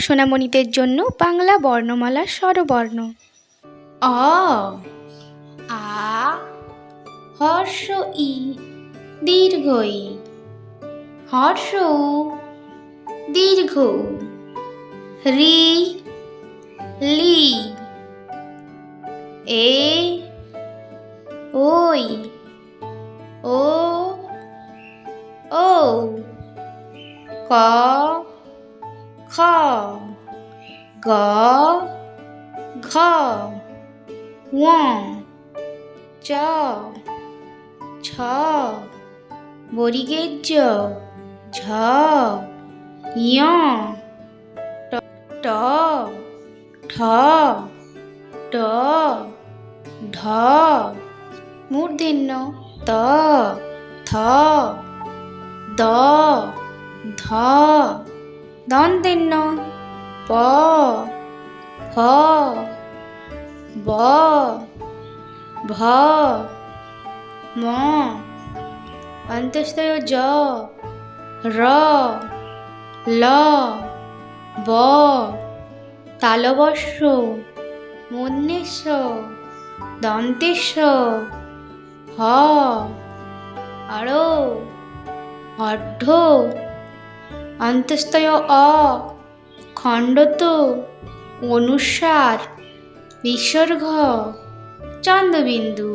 সোনামণিদের জন্য বাংলা বর্ণমালা স্বরবর্ণ। অ, আ, হর্ষ ই দীর্ঘ ই হর্ষ দীর্ঘ। রি, লি। এ, ওই। ও ও ক খ গ। ঘ। ঙ চ। ছ। বরিগের জ। ঝ। ট। ঠ। ড ঢ মূর্ধন্য। ত। থ। দ। ধ। দন্তেন্য প ফ ব, ভ, ম, অন্তস্থয় জ, র, ল, ব তালবস্য মন্যেশ দন্তেশ হ, আরও, অর্ধ অন্তস্তয় অ খণ্ডত অনুসার বিসর্গ চন্দ্রবিন্দু।